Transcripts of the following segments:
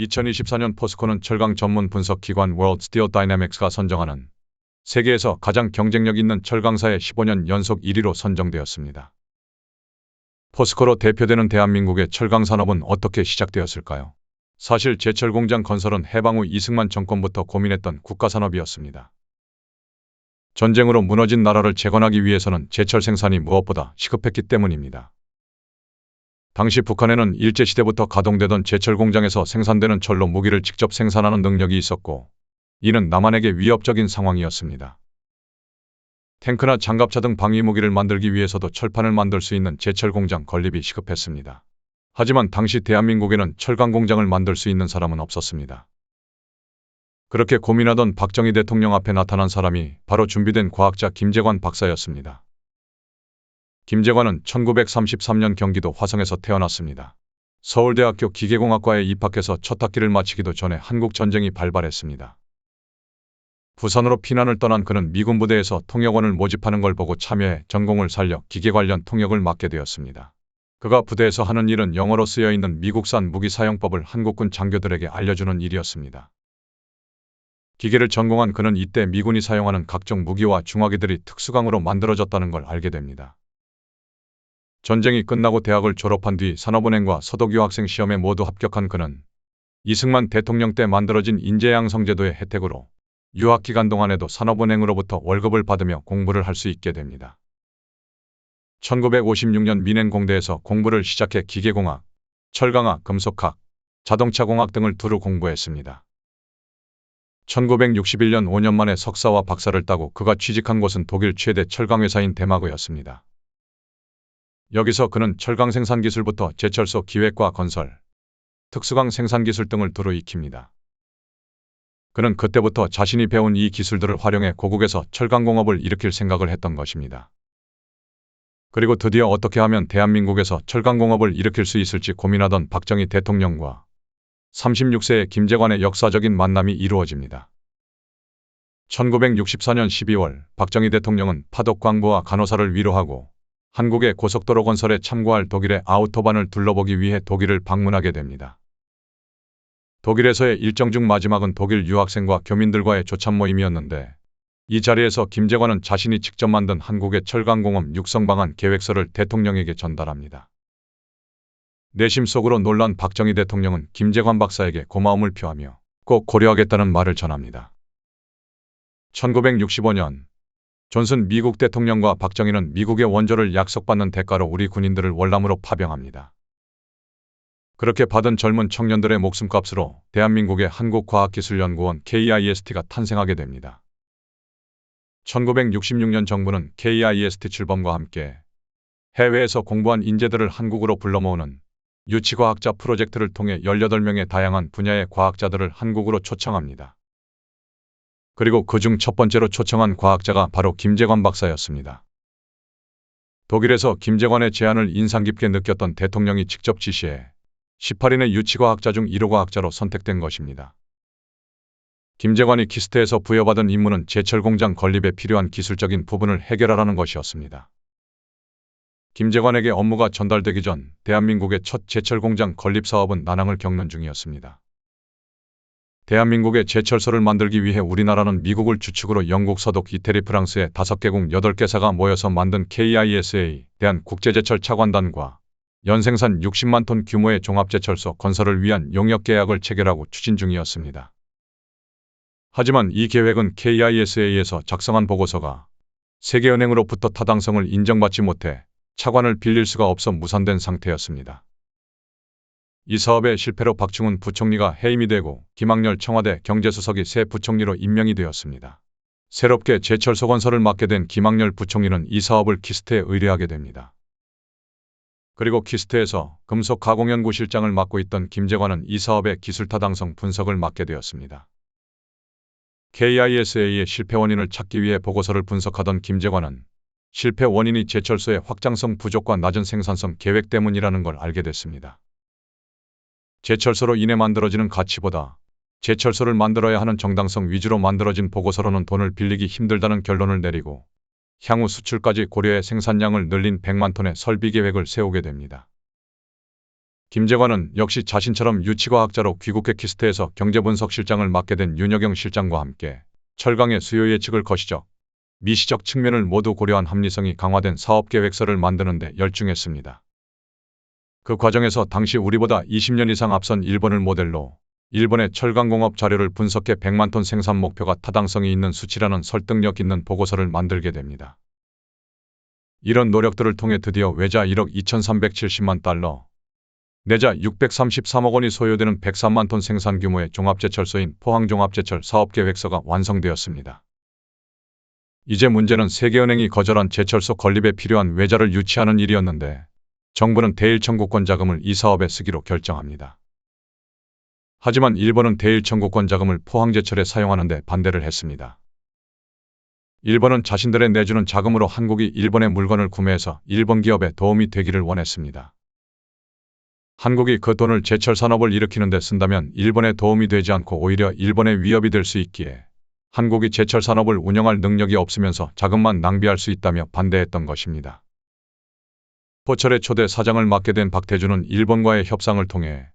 2024년 포스코는 철강 전문 분석 기관 World Steel Dynamics가 선정하는 세계에서 가장 경쟁력 있는 철강사의 15년 연속 1위로 선정되었습니다. 포스코로 대표되는 대한민국의 철강 산업은 어떻게 시작되었을까요? 사실 제철 공장 건설은 해방 후 이승만 정권부터 고민했던 국가 산업이었습니다. 전쟁으로 무너진 나라를 재건하기 위해서는 제철 생산이 무엇보다 시급했기 때문입니다. 당시 북한에는 일제시대부터 가동되던 제철 공장에서 생산되는 철로 무기를 직접 생산하는 능력이 있었고, 이는 남한에게 위협적인 상황이었습니다. 탱크나 장갑차 등 방위 무기를 만들기 위해서도 철판을 만들 수 있는 제철 공장 건립이 시급했습니다. 하지만 당시 대한민국에는 철강 공장을 만들 수 있는 사람은 없었습니다. 그렇게 고민하던 박정희 대통령 앞에 나타난 사람이 바로 준비된 과학자 김재관 박사였습니다. 김재관은 1933년 경기도 화성에서 태어났습니다. 서울대학교 기계공학과에 입학해서 첫 학기를 마치기도 전에 한국 전쟁이 발발했습니다. 부산으로 피난을 떠난 그는 미군 부대에서 통역원을 모집하는 걸 보고 참여해 전공을 살려 기계 관련 통역을 맡게 되었습니다. 그가 부대에서 하는 일은 영어로 쓰여 있는 미국산 무기 사용법을 한국군 장교들에게 알려주는 일이었습니다. 기계를 전공한 그는 이때 미군이 사용하는 각종 무기와 중화기들이 특수강으로 만들어졌다는 걸 알게 됩니다. 전쟁이 끝나고 대학을 졸업한 뒤 산업은행과 서독유학생 시험에 모두 합격한 그는 이승만 대통령 때 만들어진 인재양성 제도의 혜택으로 유학 기간 동안에도 산업은행으로부터 월급을 받으며 공부를 할 수 있게 됩니다. 1956년 민행공대에서 공부를 시작해 기계공학, 철강학, 금속학, 자동차공학 등을 두루 공부했습니다. 1961년 5년 만에 석사와 박사를 따고 그가 취직한 곳은 독일 최대 철강회사인 데마고였습니다. 여기서 그는 철강 생산 기술부터 제철소 기획과 건설, 특수강 생산 기술 등을 두루 익힙니다. 그는 그때부터 자신이 배운 이 기술들을 활용해 고국에서 철강공업을 일으킬 생각을 했던 것입니다. 그리고 드디어 어떻게 하면 대한민국에서 철강공업을 일으킬 수 있을지 고민하던 박정희 대통령과 36세의 김재관의 역사적인 만남이 이루어집니다. 1964년 12월 박정희 대통령은 파독 광부와 간호사를 위로하고 한국의 고속도로 건설에 참고할 독일의 아우토반을 둘러보기 위해 독일을 방문하게 됩니다. 독일에서의 일정 중 마지막은 독일 유학생과 교민들과의 조찬 모임이었는데 이 자리에서 김재관은 자신이 직접 만든 한국의 철강공업 육성 방안 계획서를 대통령에게 전달합니다. 내심 속으로 놀란 박정희 대통령은 김재관 박사에게 고마움을 표하며 꼭 고려하겠다는 말을 전합니다. 1965년 존슨 미국 대통령과 박정희는 미국의 원조를 약속받는 대가로 우리 군인들을 월남으로 파병합니다. 그렇게 받은 젊은 청년들의 목숨값으로 대한민국의 한국과학기술연구원 KIST가 탄생하게 됩니다. 1966년 정부는 KIST 출범과 함께 해외에서 공부한 인재들을 한국으로 불러 모으는 유치과학자 프로젝트를 통해 18명의 다양한 분야의 과학자들을 한국으로 초청합니다. 그리고 그중 첫 번째로 초청한 과학자가 바로 김재관 박사였습니다. 독일에서 김재관의 제안을 인상 깊게 느꼈던 대통령이 직접 지시해 18인의 유치과학자 중 1호 과학자로 선택된 것입니다. 김재관이 키스트에서 부여받은 임무는 제철 공장 건립에 필요한 기술적인 부분을 해결하라는 것이었습니다. 김재관에게 업무가 전달되기 전 대한민국의 첫 제철 공장 건립 사업은 난항을 겪는 중이었습니다. 대한민국의 제철소를 만들기 위해 우리나라는 미국을 주축으로 영국, 서독, 이태리, 프랑스의 5개국 8개사가 모여서 만든 KISA 대한 국제제철 차관단과 연생산 60만 톤 규모의 종합제철소 건설을 위한 용역 계약을 체결하고 추진 중이었습니다. 하지만 이 계획은 KISA에서 작성한 보고서가 세계은행으로부터 타당성을 인정받지 못해 차관을 빌릴 수가 없어 무산된 상태였습니다. 이 사업의 실패로 박충훈 부총리가 해임이 되고 김학렬 청와대 경제수석이 새 부총리로 임명이 되었습니다. 새롭게 제철소 건설을 맡게 된 김학렬 부총리는 이 사업을 키스트에 의뢰하게 됩니다. 그리고 키스트에서 금속 가공 연구 실장을 맡고 있던 김재관은 이 사업의 기술 타당성 분석을 맡게 되었습니다. KISA의 실패 원인을 찾기 위해 보고서를 분석하던 김재관은 실패 원인이 제철소의 확장성 부족과 낮은 생산성 계획 때문이라는 걸 알게 됐습니다. 제철소로 인해 만들어지는 가치보다 제철소를 만들어야 하는 정당성 위주로 만들어진 보고서로는 돈을 빌리기 힘들다는 결론을 내리고 향후 수출까지 고려해 생산량을 늘린 100만 톤의 설비 계획을 세우게 됩니다. 김재관은 역시 자신처럼 유치과학자로 귀국해 키스트에서 경제분석실장을 맡게 된 윤여경 실장과 함께 철강의 수요 예측을 거시적, 미시적 측면을 모두 고려한 합리성이 강화된 사업계획서를 만드는 데 열중했습니다. 그 과정에서 당시 우리보다 20년 이상 앞선 일본을 모델로 일본의 철강공업 자료를 분석해 100만 톤 생산 목표가 타당성이 있는 수치라는 설득력 있는 보고서를 만들게 됩니다. 이런 노력들을 통해 드디어 외자 1억 2370만 달러, 내자 633억 원이 소요되는 103만 톤 생산 규모의 종합제철소인 포항종합제철 사업계획서가 완성되었습니다. 이제 문제는 세계은행이 거절한 제철소 건립에 필요한 외자를 유치하는 일이었는데 정부는 대일 청구권 자금을 이 사업에 쓰기로 결정합니다. 하지만 일본은 대일 청구권 자금을 포항제철에 사용하는데 반대를 했습니다. 일본은 자신들의 내주는 자금으로 한국이 일본의 물건을 구매해서 일본 기업에 도움이 되기를 원했습니다. 한국이 그 돈을 제철 산업을 일으키는 데 쓴다면 일본에 도움이 되지 않고 오히려 일본의 위협이 될 수 있기에 한국이 제철 산업을 운영할 능력이 없으면서 자금만 낭비할 수 있다며 반대했던 것입니다. 포철의 초대 사장을 맡게 된 박태준은 일본과의 협상을 통해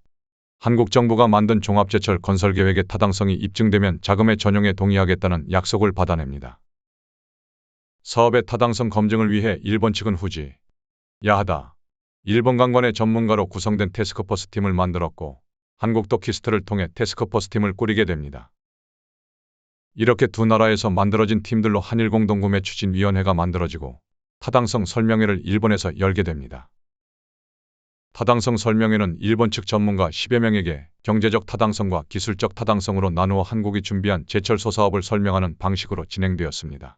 한국 정부가 만든 종합제철 건설 계획의 타당성이 입증되면 자금의 전용에 동의하겠다는 약속을 받아냅니다. 사업의 타당성 검증을 위해 일본 측은 후지, 야하다, 일본 강관의 전문가로 구성된 테스크포스 팀을 만들었고 한국도 키스트를 통해 테스크포스 팀을 꾸리게 됩니다. 이렇게 두 나라에서 만들어진 팀들로 한일공동구매 추진위원회가 만들어지고 타당성 설명회를 일본에서 열게 됩니다. 타당성 설명회는 일본 측 전문가 10여 명에게 경제적 타당성과 기술적 타당성으로 나누어 한국이 준비한 제철소 사업을 설명하는 방식으로 진행되었습니다.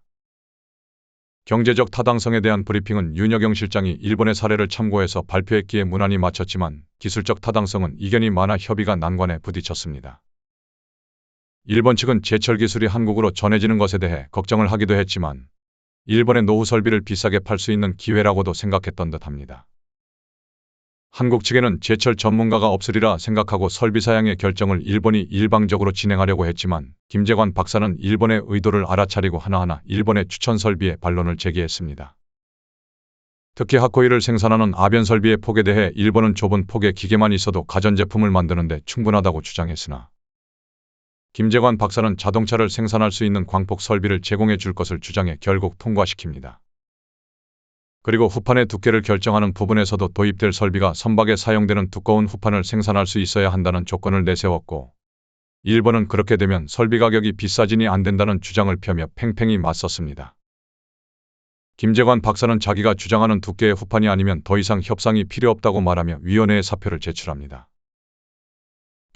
경제적 타당성에 대한 브리핑은 윤여경 실장이 일본의 사례를 참고해서 발표했기에 무난히 마쳤지만 기술적 타당성은 이견이 많아 협의가 난관에 부딪혔습니다. 일본 측은 제철 기술이 한국으로 전해지는 것에 대해 걱정을 하기도 했지만 일본의 노후 설비를 비싸게 팔 수 있는 기회라고도 생각했던 듯합니다. 한국 측에는 제철 전문가가 없으리라 생각하고 설비 사양의 결정을 일본이 일방적으로 진행하려고 했지만 김재관 박사는 일본의 의도를 알아차리고 하나하나 일본의 추천 설비에 반론을 제기했습니다. 특히 하코이를 생산하는 아변 설비의 폭에 대해 일본은 좁은 폭의 기계만 있어도 가전제품을 만드는데 충분하다고 주장했으나 김재관 박사는 자동차를 생산할 수 있는 광폭 설비를 제공해 줄 것을 주장해 결국 통과시킵니다. 그리고 후판의 두께를 결정하는 부분에서도 도입될 설비가 선박에 사용되는 두꺼운 후판을 생산할 수 있어야 한다는 조건을 내세웠고 일본은 그렇게 되면 설비 가격이 비싸지니 안 된다는 주장을 펴며 팽팽히 맞섰습니다. 김재관 박사는 자기가 주장하는 두께의 후판이 아니면 더 이상 협상이 필요 없다고 말하며 위원회에 사표를 제출합니다.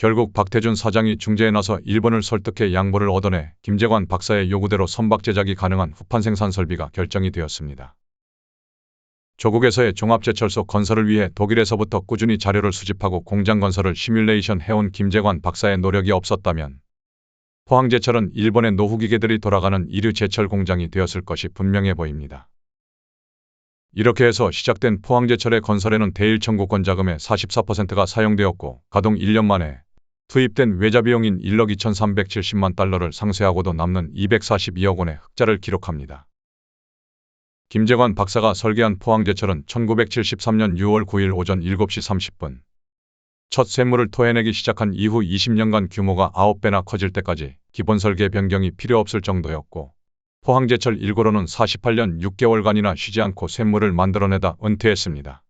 결국 박태준 사장이 중재에 나서 일본을 설득해 양보를 얻어내 김재관 박사의 요구대로 선박 제작이 가능한 후판 생산 설비가 결정이 되었습니다. 조국에서의 종합제철소 건설을 위해 독일에서부터 꾸준히 자료를 수집하고 공장 건설을 시뮬레이션 해온 김재관 박사의 노력이 없었다면 포항제철은 일본의 노후기계들이 돌아가는 이류 제철 공장이 되었을 것이 분명해 보입니다. 이렇게 해서 시작된 포항제철의 건설에는 대일 청구권 자금의 44%가 사용되었고 가동 1년 만에 투입된 외자 비용인 1억 2,370만 달러를 상쇄하고도 남는 242억 원의 흑자를 기록합니다. 김재관 박사가 설계한 포항제철은 1973년 6월 9일 오전 7시 30분 첫 쇳물을 토해내기 시작한 이후 20년간 규모가 9배나 커질 때까지 기본 설계 변경이 필요 없을 정도였고 포항제철 1고로는 48년 6개월간이나 쉬지 않고 쇳물을 만들어내다 은퇴했습니다.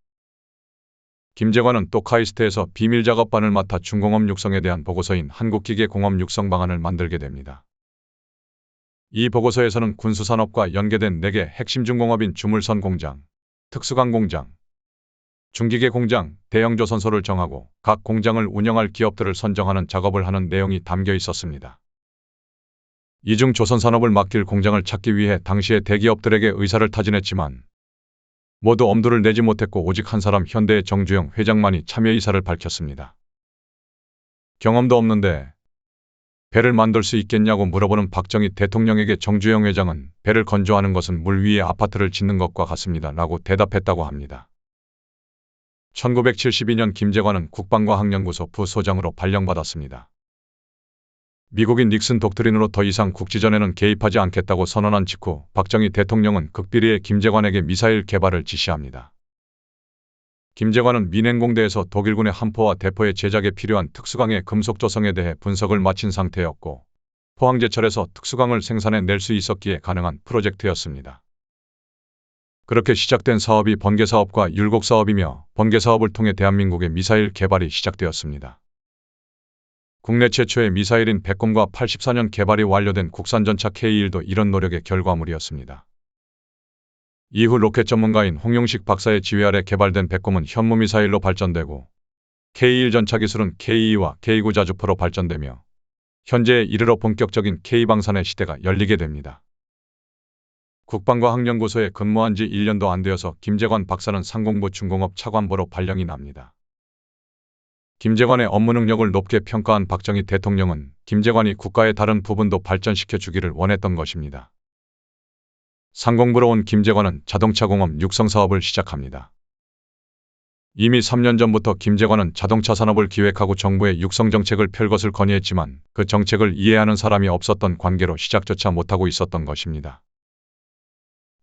김재관은 또 카이스트에서 비밀 작업반을 맡아 중공업 육성에 대한 보고서인 한국기계 공업 육성 방안을 만들게 됩니다. 이 보고서에서는 군수산업과 연계된 4개 핵심 중공업인 주물선 공장, 특수강 공장, 중기계 공장, 대형 조선소를 정하고 각 공장을 운영할 기업들을 선정하는 작업을 하는 내용이 담겨 있었습니다. 이중 조선산업을 맡길 공장을 찾기 위해 당시의 대기업들에게 의사를 타진했지만 모두 엄두를 내지 못했고 오직 한 사람 현대의 정주영 회장만이 참여 의사를 밝혔습니다. 경험도 없는데 배를 만들 수 있겠냐고 물어보는 박정희 대통령에게 정주영 회장은 배를 건조하는 것은 물 위에 아파트를 짓는 것과 같습니다. 라고 대답했다고 합니다. 1972년 김재관은 국방과학연구소 부소장으로 발령받았습니다. 미국인 닉슨 독트린으로 더 이상 국지전에는 개입하지 않겠다고 선언한 직후 박정희 대통령은 극비리의 김재관에게 미사일 개발을 지시합니다. 김재관은 민행공대에서 독일군의 함포와 대포의 제작에 필요한 특수강의 금속 조성에 대해 분석을 마친 상태였고 포항제철에서 특수강을 생산해 낼 수 있었기에 가능한 프로젝트였습니다. 그렇게 시작된 사업이 번개사업과 율곡사업이며 번개사업을 통해 대한민국의 미사일 개발이 시작되었습니다. 국내 최초의 미사일인 백곰과 84년 개발이 완료된 국산전차 K1도 이런 노력의 결과물이었습니다. 이후 로켓 전문가인 홍용식 박사의 지휘 아래 개발된 백곰은 현무미사일로 발전되고 K1 전차 기술은 K2와 K9 자주포로 발전되며 현재에 이르러 본격적인 K방산의 시대가 열리게 됩니다. 국방과학연구소에 근무한 지 1년도 안 되어서 김재관 박사는 상공부 중공업 차관보로 발령이 납니다. 김재관의 업무 능력을 높게 평가한 박정희 대통령은 김재관이 국가의 다른 부분도 발전시켜 주기를 원했던 것입니다. 상공부로 온 김재관은 자동차 공업 육성 사업을 시작합니다. 이미 3년 전부터 김재관은 자동차 산업을 기획하고 정부의 육성 정책을 펼 것을 건의했지만 그 정책을 이해하는 사람이 없었던 관계로 시작조차 못하고 있었던 것입니다.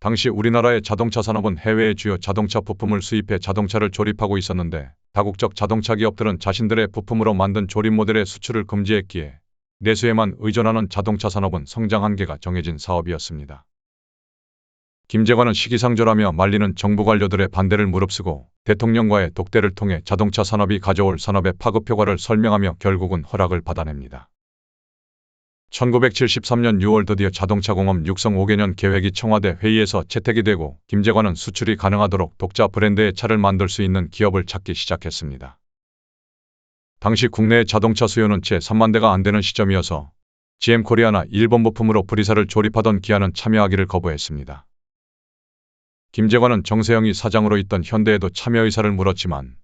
당시 우리나라의 자동차 산업은 해외의 주요 자동차 부품을 수입해 자동차를 조립하고 있었는데 다국적 자동차 기업들은 자신들의 부품으로 만든 조립 모델의 수출을 금지했기에 내수에만 의존하는 자동차 산업은 성장 한계가 정해진 사업이었습니다. 김재관은 시기상조라며 말리는 정부 관료들의 반대를 무릅쓰고 대통령과의 독대를 통해 자동차 산업이 가져올 산업의 파급 효과를 설명하며 결국은 허락을 받아냅니다. 1973년 6월 드디어 자동차 공업 육성 5개년 계획이 청와대 회의에서 채택이 되고 김재관은 수출이 가능하도록 독자 브랜드의 차를 만들 수 있는 기업을 찾기 시작했습니다. 당시 국내의 자동차 수요는 채 3만 대가 안 되는 시점이어서 GM 코리아나 일본 부품으로 브리사를 조립하던 기아는 참여하기를 거부했습니다. 김재관은 정세영이 사장으로 있던 현대에도 참여 의사를 물었지만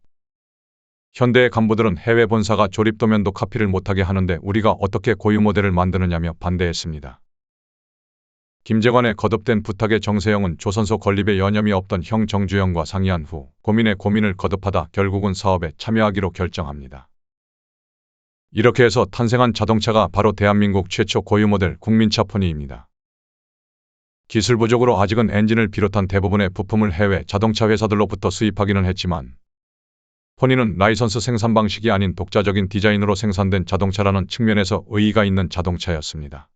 현대의 간부들은 해외 본사가 조립도면도 카피를 못하게 하는데 우리가 어떻게 고유 모델을 만드느냐며 반대했습니다. 김재관의 거듭된 부탁에 정세영은 조선소 건립에 여념이 없던 형 정주영과 상의한 후 고민에 고민을 거듭하다 결국은 사업에 참여하기로 결정합니다. 이렇게 해서 탄생한 자동차가 바로 대한민국 최초 고유 모델 국민차 포니입니다. 기술 부족으로 아직은 엔진을 비롯한 대부분의 부품을 해외 자동차 회사들로부터 수입하기는 했지만 포니는 라이선스 생산 방식이 아닌 독자적인 디자인으로 생산된 자동차라는 측면에서 의의가 있는 자동차였습니다.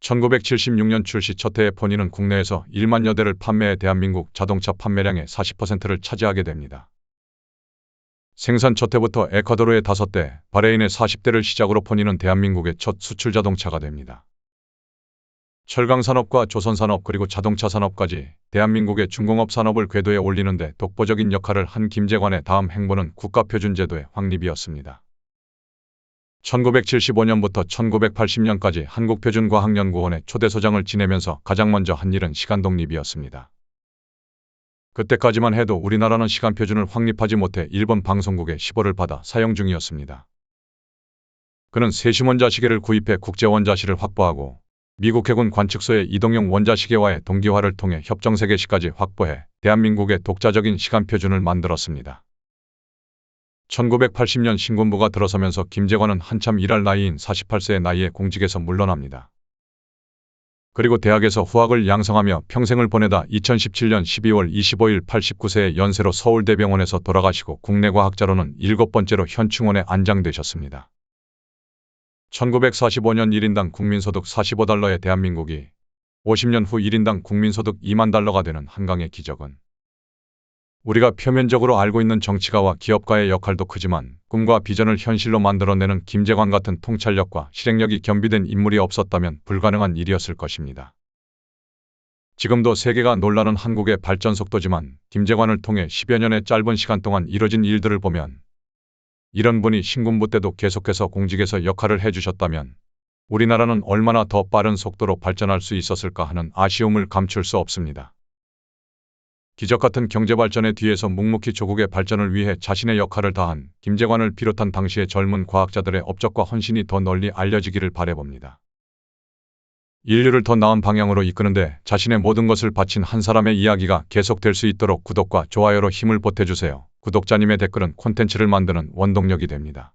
1976년 출시 첫 해의 포니는 국내에서 1만여 대를 판매해 대한민국 자동차 판매량의 40%를 차지하게 됩니다. 생산 첫 해부터 에콰도르의 5대, 바레인의 40대를 시작으로 포니는 대한민국의 첫 수출 자동차가 됩니다. 철강산업과 조선산업 그리고 자동차 산업까지 대한민국의 중공업 산업을 궤도에 올리는데 독보적인 역할을 한 김재관의 다음 행보는 국가표준제도의 확립이었습니다. 1975년부터 1980년까지 한국표준과학연구원의 초대소장을 지내면서 가장 먼저 한 일은 시간 독립이었습니다. 그때까지만 해도 우리나라는 시간 표준을 확립하지 못해 일본 방송국의 시보를 받아 사용 중이었습니다. 그는 세심 원자시계를 구입해 국제 원자실을 확보하고 미국 해군 관측소의 이동용 원자시계와의 동기화를 통해 협정세계시까지 확보해 대한민국의 독자적인 시간 표준을 만들었습니다. 1980년 신군부가 들어서면서 김재관은 한참 일할 나이인 48세의 나이에 공직에서 물러납니다. 그리고 대학에서 후학을 양성하며 평생을 보내다 2017년 12월 25일 89세의 연세로 서울대병원에서 돌아가시고 국내 과학자로는 일곱 번째로 현충원에 안장되셨습니다. 1945년 1인당 국민소득 45달러의 대한민국이 50년 후 1인당 국민소득 2만 달러가 되는 한강의 기적은 우리가 표면적으로 알고 있는 정치가와 기업가의 역할도 크지만 꿈과 비전을 현실로 만들어내는 김재관 같은 통찰력과 실행력이 겸비된 인물이 없었다면 불가능한 일이었을 것입니다. 지금도 세계가 놀라는 한국의 발전 속도지만 김재관을 통해 10여 년의 짧은 시간 동안 이뤄진 일들을 보면 이런 분이 신군부 때도 계속해서 공직에서 역할을 해주셨다면 우리나라는 얼마나 더 빠른 속도로 발전할 수 있었을까 하는 아쉬움을 감출 수 없습니다. 기적 같은 경제 발전의 뒤에서 묵묵히 조국의 발전을 위해 자신의 역할을 다한 김재관을 비롯한 당시의 젊은 과학자들의 업적과 헌신이 더 널리 알려지기를 바래봅니다. 인류를 더 나은 방향으로 이끄는데 자신의 모든 것을 바친 한 사람의 이야기가 계속될 수 있도록 구독과 좋아요로 힘을 보태주세요. 구독자님의 댓글은 콘텐츠를 만드는 원동력이 됩니다.